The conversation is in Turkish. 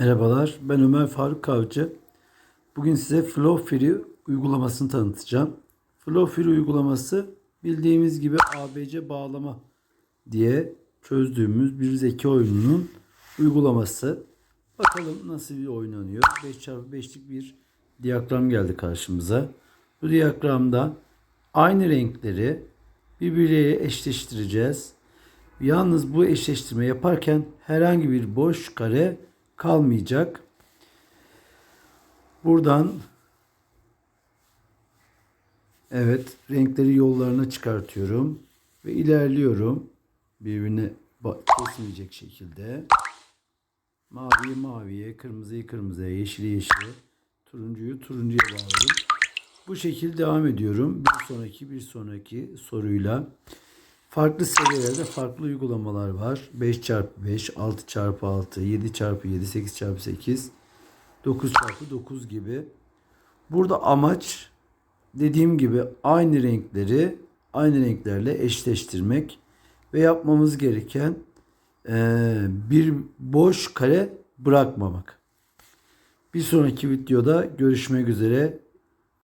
Merhabalar, ben Ömer Faruk Kavcı. Bugün size Flow Free uygulamasını tanıtacağım. Flow Free uygulaması bildiğimiz gibi ABC bağlama diye çözdüğümüz bir zeki oyununun uygulaması. Bakalım nasıl bir oynanıyor. 5x5'lik bir diyagram geldi karşımıza. Bu diyagramda aynı renkleri birbirleriyle eşleştireceğiz. Yalnız bu eşleştirme yaparken herhangi bir boş kare kalmayacak. Buradan evet renkleri yollarına çıkartıyorum ve ilerliyorum. Birbirine kesmeyecek şekilde. Maviyi maviye, kırmızıyı kırmızıya, yeşili yeşile, turuncuyu turuncuya bağladım. Bu şekilde devam ediyorum. Bir sonraki bir sonraki soruyla. Farklı seviyelerde farklı uygulamalar var. 5x5, 6x6, 7x7, 8x8, 9x9 gibi. Burada amaç dediğim gibi aynı renkleri aynı renklerle eşleştirmek ve yapmamız gereken eee, bir boş kare bırakmamak. Bir sonraki videoda görüşmek üzere.